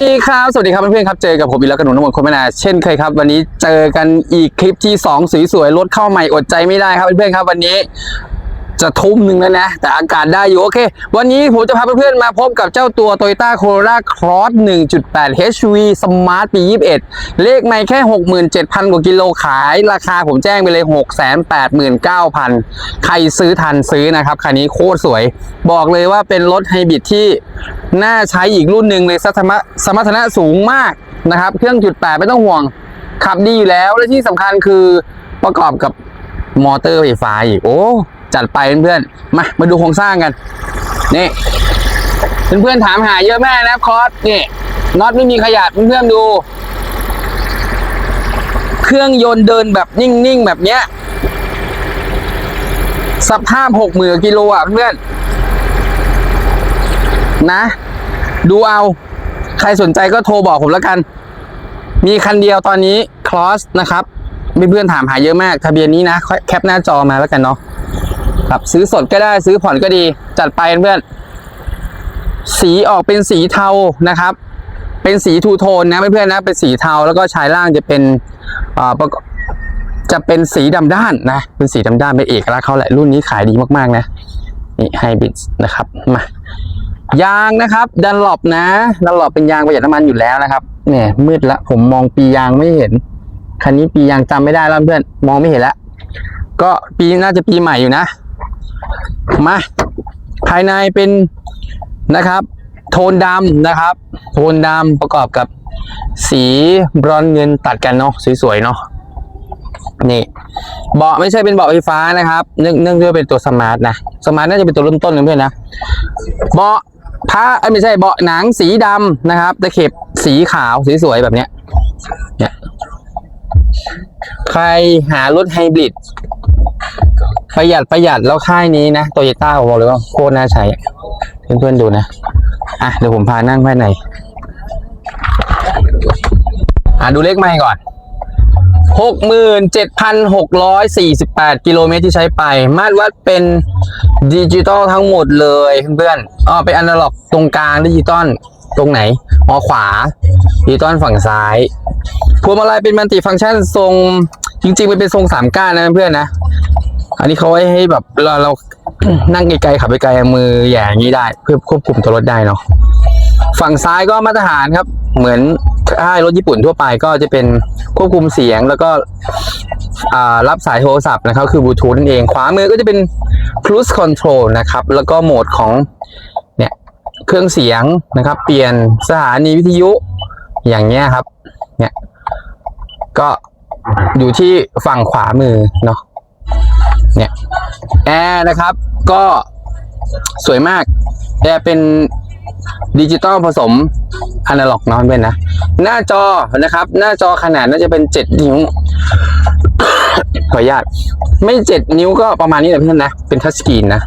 สวัสดีครับ สวัสดีครับเพื่อนๆครับ เจอกับผมอีกแล้วกับหนุ่มน้ำมนต์คนไม่นาเช่นเคยครับ วันนี้เจอกันอีกคลิปที่ 2 สวยๆ รถเข้าใหม่อดใจไม่ได้ครับเพื่อนๆครับ วันนี้ จะทุ่มหนึ่งแล้วนะ แต่อากาศได้อยู่ โอเค วันนี้ผมจะพาเพื่อนๆมาพบกับเจ้าตัว Toyota Corolla Cross 1.8 HV Smart ปี 21 เลขไม่แค่ 67,000 กว่ากิโลขาย ราคาผมแจ้งไปเลย 689,000 ใครซื้อทันซื้อนะครับ คันนี้โคตรสวย บอกเลยว่าเป็นรถไฮบริดที่น่าใช้อีกรุ่นหนึ่งเลยสมรรถสมรรถนะสูงมากนะครับ เครื่องจุดแปดไม่ต้องห่วง ขับดีอยู่แล้ว และที่สำคัญคือประกอบกับมอเตอร์ไฟฟ้าอีก โอ้ จัดไปเพื่อนๆมามาดูโครงสร้างกันนี่เพื่อนๆถามหาเยอะมากนะคอสนี่น็อตไม่มีขยับเพื่อนๆดู เครื่องยนต์เดินแบบนิ่งๆแบบเนี้ยสภาพหกหมื่นกิโลอะเพื่อนนะ ดูเอา ใครสนใจก็โทรบอกผมแล้วกัน มีคันเดียวตอนนี้คลอสนะครับมีเพื่อนถามหาเยอะมาก ทะเบียนนี้นะ แคปหน้าจอมาแล้วกันเนาะ ครับซื้อสดก็ได้ซื้อผ่อนก็ดี จัดไปเพื่อนสีออกเป็นสีเทานะครับ เป็นสีทูโทนนะเพื่อนๆนะเป็นสีเทาแล้วก็ชายล่างจะเป็นจะเป็นสีดำด้านนะเป็นสีดำด้านเป็นเอกลักษณ์เขาแหละรุ่นนี้ขายดีมากๆนะนี่ไฮบริดนะครับมายางนะครับดันหลบนะดันหลบเป็นยางประหยัดน้ำมันอยู่แล้วนะครับเนี่ยมืดละผมมองปียางไม่เห็นคันนี้ปียางจำไม่ได้แล้วเพื่อนมองไม่เห็นล้วก็ปีน่าจะปีใหม่อยู่นะ มา ภายในเป็นนะครับ โทนดำนะครับ โทนดำประกอบกับสีบรอนเงินตัดกันเนาะสวยๆเนาะนี่เบาะไม่ใช่เป็นเบาะไฟฟ้านะครับ เนื่องเนื่องด้วยเป็นตัวสมาร์ทนะสมาร์ทน่าจะเป็นตัวเริ่มต้นนะเพื่อนนะเบาะผ้าไม่ใช่เบาะหนังสีดำนะครับตะเข็บสีขาวสีสวยแบบเนี้ยเนี่ยใครหารถไฮบริด ประหยัดประหยัดแล้วค่ายนี้นะโตโยต้าผมบอกเลยว่าโคตรน่าใช้อะเพื่อนๆดูนะอะเดี๋ยวผมพานั่งภายในอะดูเลขไม่ก่อนหกหมื่นเจ็ดพันหกร้อยสี่สิบแปดกิโลเมตรที่ใช้ไป มาตรวัดเป็นดิจิตอลทั้งหมดเลยเพื่อนๆอ๋อเป็นอนาล็อกตรงกลางดิจิตอลตรงไหนอ๋อขวาดิจิตอลฝั่งซ้ายพวงมาลัยเป็นมัลติฟังก์ชันทรงจริงๆมันเป็นทรงสามก้านนะเพื่อนนะ อันนี้เขาไว้ให้แบบเราเรา นั่งไกลๆขับไปไกลมือแย่อย่างนี้ได้ เพื่อควบคุมตัวรถได้เนาะฝั่งซ้ายก็มาตรฐานครับ เหมือนค่ายรถญี่ปุ่นทั่วไปก็จะเป็นควบคุมเสียงแล้วก็รับสายโทรศัพท์นะครับ คือบลูทูธนั่นเอง ขวามือก็จะเป็น cruise control นะครับ แล้วก็โหมดของเนี่ยเครื่องเสียงนะครับ เปลี่ยนสถานีวิทยุอย่างเงี้ยครับ เนี่ยก็อยู่ที่ฝั่งขวามือเนาะ เนี่ยแอร์นะครับก็สวยมากแอร์เป็นดิจิตอลผสมอนาล็อกนาะเพื่อนนะ หน้าจอนะครับ หน้าจอขนาดน่าจะเป็นเจ็ดนิ้วขออนุญาตไม่เจ็ดนิ้วก็ประมาณนี้แหละเพื่อนนะ เป็นทัชสกรีนนะ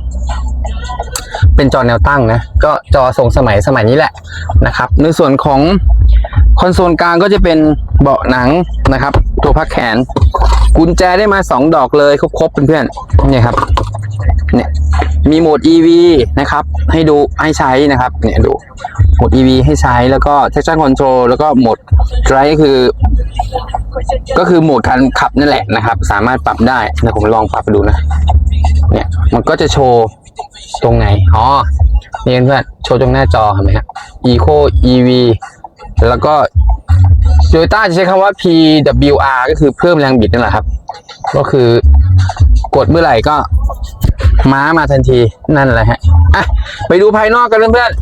เป็นจอแนวตั้งนะ ก็จอทรงสมัยสมัยนี้แหละนะครับ ในส่วนของคอนโซลกลางก็จะเป็นเบาะหนังนะครับ ตัวพักแขน กุญแจได้มาสองดอกเลยครบๆเพื่อนๆเนี่ยครับเนี่ยมีโหมด EV นะครับ ให้ดูให้ใช้นะครับเนี่ยดูโหมด EV ให้ใช้แล้วก็ traction control แล้วก็โหมด drive คือ ก็คือโหมดการขับนั่นแหละนะครับ สามารถปรับได้นะผมลองปรับดูนะ เนี่ยมันก็จะโชว์ตรงไหนอ๋อนี่เพื่อนโชว์ตรงหน้าจอเห็นไหมฮะ Eco EV แล้วก็ Toyota จะใช้คำว่า PWR ก็คือเพิ่มแรงบิดนั่นแหละครับ ก็คือกดเมื่อไหร่ก็ม้ามาทันทีนั่นแหละฮะอะไปดูภายนอกกันเพื่อนๆ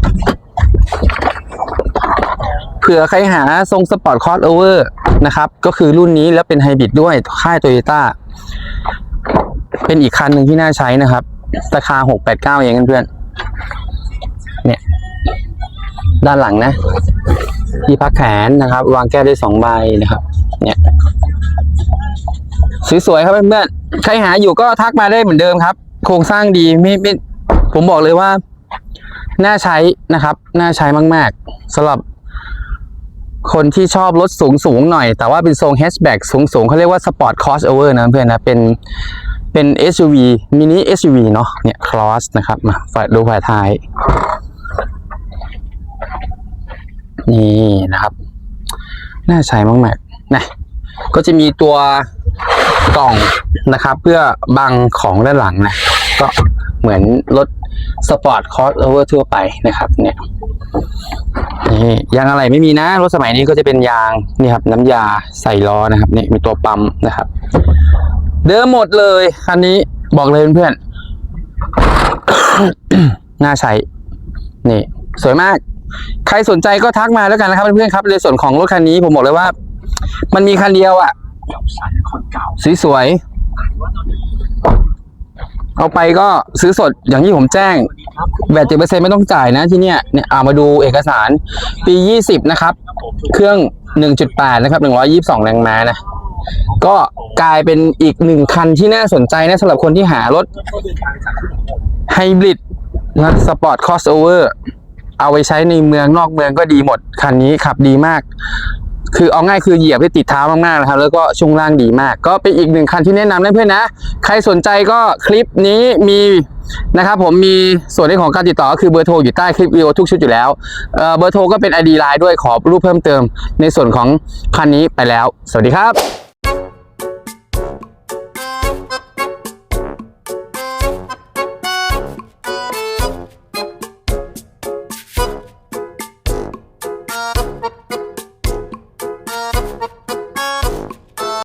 เผื่อใครหาทรงสปอร์ตคอร์สโอเวอร์นะครับ ก็คือรุ่นนี้แล้วเป็นไฮบริดด้วยค่ายโตโยต้าเป็นอีกคันหนึ่งที่น่าใช้นะครับ ราคาหกแปดเก้าเองเพื่อนๆเนี่ย ด้านหลังนะ ที่พักแขนนะครับ วางแก้วได้สองใบนะครับ เนี่ยสวยๆครับเพื่อนๆใครหาอยู่ก็ทักมาได้เหมือนเดิมครับ โครงสร้างดีไม่ไม่ผมบอกเลยว่าน่าใช้นะครับ น่าใช้มาก ๆสำหรับคนที่ชอบรถสูงสูงๆหน่อย แต่ว่าเป็นทรงแฮชแบ็กสูงสูงๆเขาเรียกว่าสปอร์ตคอสโอเวอร์นะเพื่อนนะ เป็นเป็น SUV มินิ SUV เนาะเนี่ยคลอสนะครับมาฝาดูฝายท้าย นี่นะครับ น่าใช้มากๆนะก็จะมีตัวกล่องนะครับ เพื่อบังของด้านหลังนะ ก็เหมือนรถสปอร์ตคอสโอเวอร์ทั่วไปนะครับ เนี่ยนี่ยางอะไรไม่มีนะ รถสมัยนี้ก็จะเป็นยางนี่ครับ น้ำยาใส่ล้อนะครับนี่มีตัวปั๊มนะครับ เดิมหมดเลยคันนี้บอกเลยเพื่อนๆน่าใช้นี่ สวยมาก ใครสนใจก็ทักมาแล้วกันนะครับเพื่อนๆครับในส่วนของรถคันนี้ผมบอกเลยว่า มันมีคันเดียวอะ่ะสีสวยๆเอาไปก็ซื้อสดอย่างที่ผมแจ้งแบตเจ็ดเปอร์เซ็นไม่ต้องจ่ายนะที่เนี่ยเนี่ยเอามาดูเอกสารปียี่สิบนะครับ เครื่องหนึ่งจุดแปดนะครับหนึ่งร้อยี่สิบสองแรงม้านะก็กลายเป็นอีกหนึ่งคันที่น่าสนใจนะสำหรับคนที่หารถไฮบริดนะสปอร์ตคอสโอเวอร์ เอาไปใช้ในเมืองนอกเมืองก็ดีหมดคันนี้ขับดีมาก คือเอาง่ายคือเหยียบให้ติดเท้ามากๆนะครับ แล้วก็ช่วงล่างดีมาก ก็เป็นอีกหนึ่งคันที่แนะนำนะเพื่อนนะ ใครสนใจก็คลิปนี้มีนะครับผมมีส่วนในของการติดต่อก็คือเบอร์โทรอยู่ใต้คลิปวิดีโอทุกชุดอยู่แล้วเเบอร์โทรก็เป็น ID ไลน์ด้วยขอรูปเพิ่มเติมในส่วนของคันนี้ไปแล้ว สวัสดีครับ